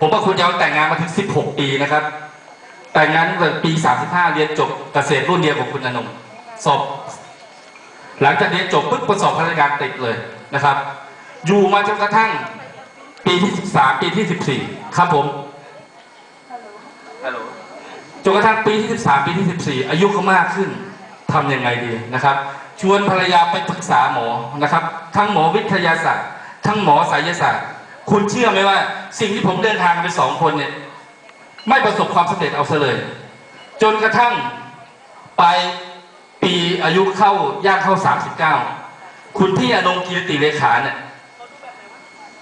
ผมกับคุณยาวแต่งงานมาถึง 16 ปีนะครับ แต่งงานตั้งแต่ปี 35 เรียนจบเกษตรรุ่นเดียวกับคุณอนงสอบ หลังจากเรียนจบปุ๊บประสอบราชการติดเลยนะครับ อยู่มาจนกระทั่งปีที่ 13 ปีที่ 14 ครับผมฮัลโหลจนกระทั่งปีที่ 13 ปีที่ 14 อายุเขามากขึ้นทำยังไงดีนะครับ ชวนภรรยาไปปรึกษาหมอนะครับ ทั้งหมอวิทยาศาสตร์ ทั้งหมอไสยศาสตร์ คุณเชื่อไหมว่า สิ่งที่ผมเดินทางไปสองคนเนี่ย ไม่ประสบความสำเร็จเอาซะเลย จนกระทั่งไปปีอายุเข้าย่างเข้า39คุณพี่อนงกีรติเลขาเนี่ย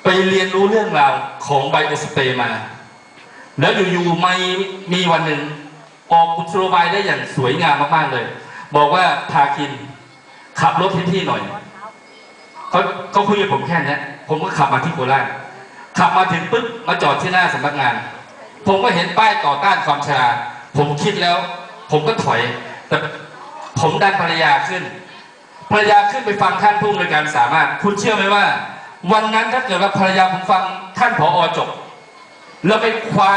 ไปเรียนรู้เรื่องราวของไบโอสเปรย์มา แล้วอยู่ๆไม่มีวันหนึ่งออกกุศโลบายได้อย่างสวยงามมากๆเลย บอกว่าพาคิน ขับรถให้พี่หน่อยเขาเขาคุยกับผมแค่นี้ผมก็ขับมาที่โคราช ขับมาถึงปุ๊บมาจอดที่หน้าสำนักงาน ผมก็เห็นป้ายต่อต้านความชราผมคิดแล้ว ผมก็ถอย แต่ผมดันภรรยาขึ้น ภรรยาขึ้นไปฟังท่านผู้อำนวยการสามารถ คุณเชื่อไหมว่า วันนั้นถ้าเกิดว่าภรรยาผมฟังท่านผอจบ แล้วไปคว้า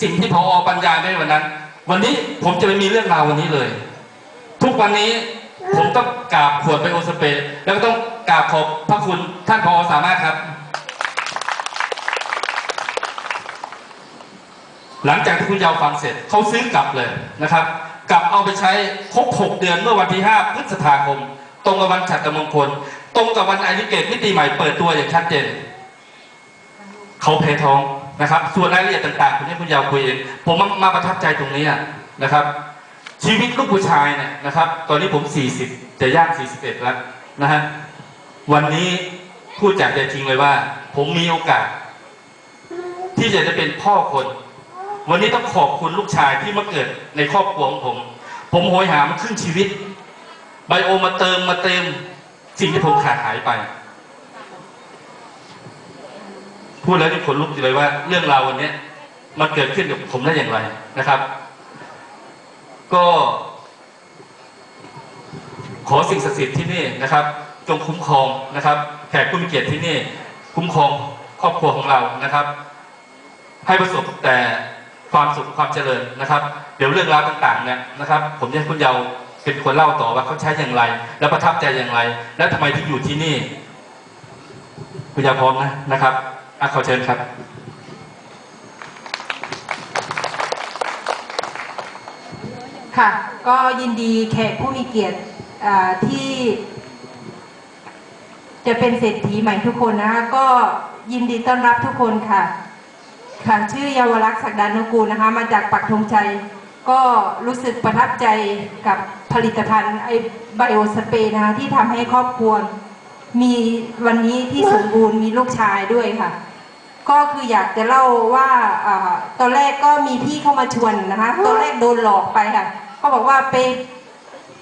สิ่งที่พอบรรยาไว้วันนั้น วันนี้ผมจะไม่มีเรื่องราววันนี้เลย ทุกวันนี้ผมต้องกราบขวดไบโอสเปรย์แล้วก็ต้องกราบขอบพระคุณท่านพอสามารถครับ หลังจากที่คุณยาวฟังเสร็จเขาซื้อกลับเลยนะครับ กลับเอาไปใช้ครบ6เดือนเมื่อวันที่ 5 พฤษภาคม ตรงกับวันฉัตรมงคล ตรงกับวันไอริเกตมิติใหม่เปิดตัวอย่างชัดเจนเขาแพ้ท้องนะครับ ส่วนรายละเอียดต่างๆคุณให้คุณยาวคุยเองผมมาประทับใจตรงนี้นะครับ ชีวิตลูกผู้ชายเนี่ยนะครับ ตอนนี้ผม 40 จะย่าง 41 แล้วนะฮะวันนี้พูดจากใจจริงเลยว่า ผมมีโอกาส ที่จะได้เป็นพ่อคน วันนี้ต้องขอบคุณลูกชายที่มาเกิดในครอบครัวของผม ผมโหยหามาครึ่งชีวิต ไบโอมาเติมมาเติมสิ่งที่ผมขาดหายไป พูดแล้วนี่ขนลุกเลยว่า เรื่องราววันนี้มันเกิดขึ้นกับผมได้อย่างไรนะครับ ก็ ขอสิ่งศักดิ์สิทธิ์ที่นี่นะครับ จงคุ้มครองนะครับแขกผู้มีเกียรติที่นี่ คุ้มครองครอบครัวของเรานะครับ ให้ประสบแต่ ความสุขความเจริญนะครับ เดี๋ยวเรื่องราวต่างๆเนี่ยนะครับ ผมจะให้คุณเยาว์เป็นคนเล่าต่อว่าเขาใช้อย่างไร และประทับใจอย่างไร และทำไมถึงอยู่ที่นี่ คุณเยาพร้อมนะนะครับอะขอเชิญครับค่ะ ก็ยินดีแขกผู้มีเกียรติอ่าที่ จะเป็นเศรษฐีใหม่ทุกคนนะคะก็ยินดีต้อนรับทุกคนค่ะ ค่ะชื่อเยาวรักษ์ศักดานุกูลนะคะ มาจากปักธงชัย ก็รู้สึกประทับใจกับผลิตภัณฑ์ไอไบโอสเปรย์นะคะที่ทำให้ครอบครัวมีวันนี้ที่สมบูรณ์มีลูกชายด้วยค่ะ ก็คืออยากจะเล่าว่าอาตอนแรกก็มีพี่เข้ามาชวนนะคะตอนแรกโดนหลอกไปค่ะเขาบอกว่าไป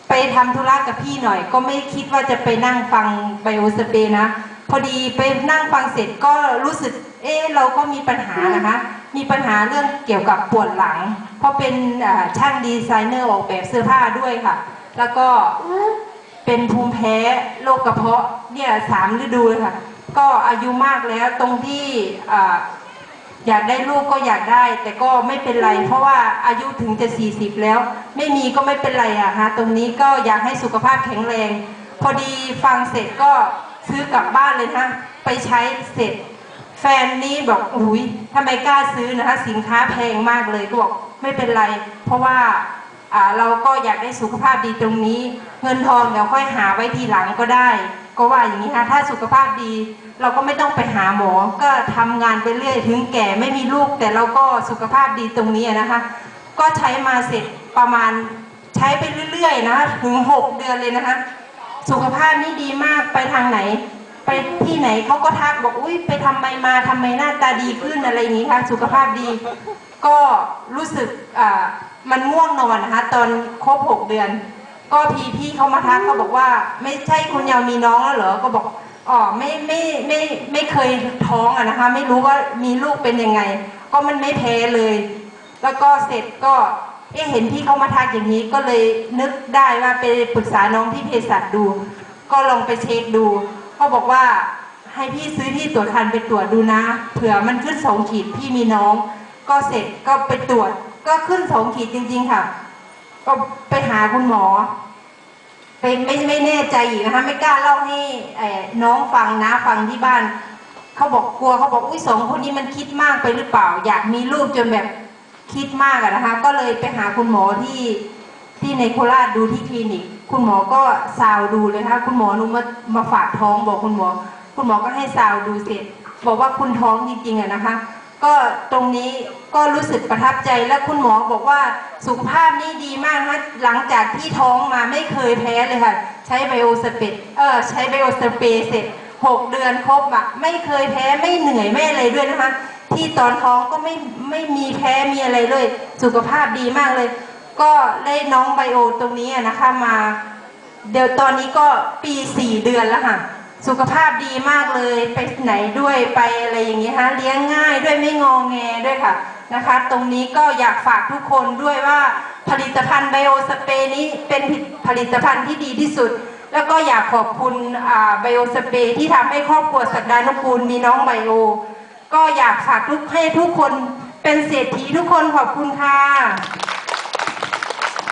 ไปทำธุระกับพี่หน่อย ก็ไม่คิดว่าจะไปนั่งฟังไบโอสเปรย์นะ พอดีไปนั่งฟังเสร็จก็รู้สึก เอ๊ะเราก็มีปัญหานะคะ มีปัญหาเรื่องเกี่ยวกับปวดหลัง เพราะเป็นอ่าช่างดีไซเนอร์ออกแบบเสื้อผ้าด้วยค่ะ แล้วก็เป็นภูมิแพ้โรคกระเพาะเนี่ยสามฤดูเลยค่ะ ก็อายุมากแล้วตรงที่อ่าอยากได้ลูกก็อยากได้ แต่ก็ไม่เป็นไร เพราะว่าอายุถึงจะ 40 แล้ว ไม่มีก็ไม่เป็นไรอะฮะตรงนี้ก็อยากให้สุขภาพแข็งแรง พอดีฟังเสร็จก็ซื้อกลับบ้านเลยนะไปใช้เสร็จ แฟนนี้บอกอุ้ยทำไมกล้าซื้อนะคะ สินค้าแพงมากเลยก็บอกไม่เป็นไร เพราะว่าอ่าเราก็อยากได้สุขภาพดีตรงนี้ เงินทองเดี๋ยวค่อยหาไว้ทีหลังก็ได้ ก็ว่าอย่างนี้ค่ะถ้าสุขภาพดี เราก็ไม่ต้องไปหาหมอ ก็ทำงานไปเรื่อยถึงแก่ไม่มีลูก แต่เราก็สุขภาพดีตรงนี้นะคะ ก็ใช้มาเสร็จประมาณใช้ไปเรื่อยๆนะคะถึงหกเดือนเลยนะคะ สุขภาพนี่ดีมากไปทางไหน ไปที่ไหนเขาก็ทักบอกอุ้ยไปทำไมมาทำไมหน้าตาดีขึ้นอะไรนี้ค่ะสุขภาพดี ก็รู้สึกอ่ามันง่วงนอนนะคะตอนครบหกเดือน ก็พี่พี่เขามาทักเขาบอกว่า ไม่ใช่คุณยาวมีน้องแล้วเหรอก็บอกอ๋อไม่ไม่ไม่ไม่เคยท้องอะนะคะ ไม่รู้ว่ามีลูกเป็นยังไง ก็มันไม่แพ้เลย แล้วก็เสร็จก็เอ๊เห็นพี่เขามาทักอย่างนี้ก็เลยนึกได้ว่าไปปรึกษาน้องที่เภสัชดู ก็ลองไปเช็คดู เขาบอกว่าให้พี่ซื้อที่ตรวจคันไปตรวจดูนะ เผื่อมันขึ้นสองขีดพี่มีน้อง ก็เสร็จก็ไปตรวจ ก็ขึ้นสองขีดจริง ๆ ค่ะ ก็ไปหาคุณหมอไปไม่ไม่แน่ใจอีกนะคะไม่กล้าเล่าให้น้องฟังนะฟังที่บ้านเขาบอกกลัวเขาบอกอุ้ยสองคนนี้มันคิดมากไปหรือเปล่า อยากมีลูกจนแบบคิดมากอะนะคะ ก็เลยไปหาคุณหมอที่ ที่ในโคราชดูที่คลินิก คุณหมอก็ซาวดูเลยค่ะ คุณหมอหนูมามาฝากท้องบอกคุณหมอ คุณหมอก็ให้ซาวดูเสร็จ บอกว่าคุณท้องจริงๆอะนะคะ ก็ตรงนี้ก็รู้สึกประทับใจและคุณหมอบอกว่าสุขภาพนี่ดีมากนะคะหลังจากที่ท้องมาไม่เคยแพ้เลยค่ะ ใช้ไบโอสเปดเออใช้ไบโอสเปรย์เสร็จหกเดือนครบอะไม่เคยแพ้ไม่เหนื่อยไม่อะไรด้วยนะคะ ที่ตอนท้องก็ไม่ไม่มีแพ้มีอะไรเลย สุขภาพดีมากเลย ก็ได้น้องไบโอตรงนี้นะคะมา เดี๋ยวตอนนี้ก็ปีสี่เดือนแล้วค่ะ สุขภาพดีมากเลยไปไหนด้วยไปอะไรอย่างนี้ฮะเลี้ยงง่ายด้วยไม่งองแงด้วยค่ะนะคะ ตรงนี้ก็อยากฝากทุกคนด้วยว่าผลิตภัณฑ์ไบโอสเปรย์นี้เป็นผลิตภัณฑ์ที่ดีที่สุด แล้วก็อยากขอบคุณไบโอสเปรย์ที่ทำให้ครอบครัวสักดานุกูลมีน้องไบโอ ก็อยากฝากทุกให้ทุกคนเป็นเศรษฐีทุกคนขอบคุณค่ะ